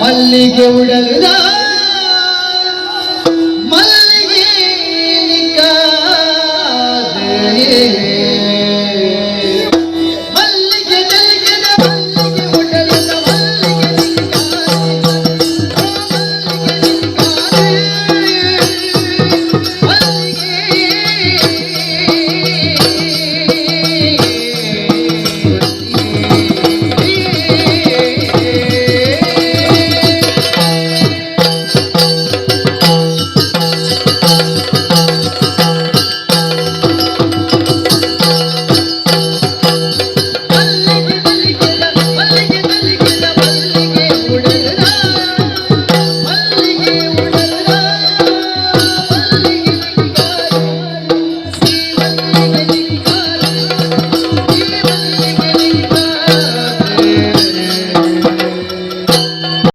ಮಲ್ಲಿಗೆ ಉಡಲು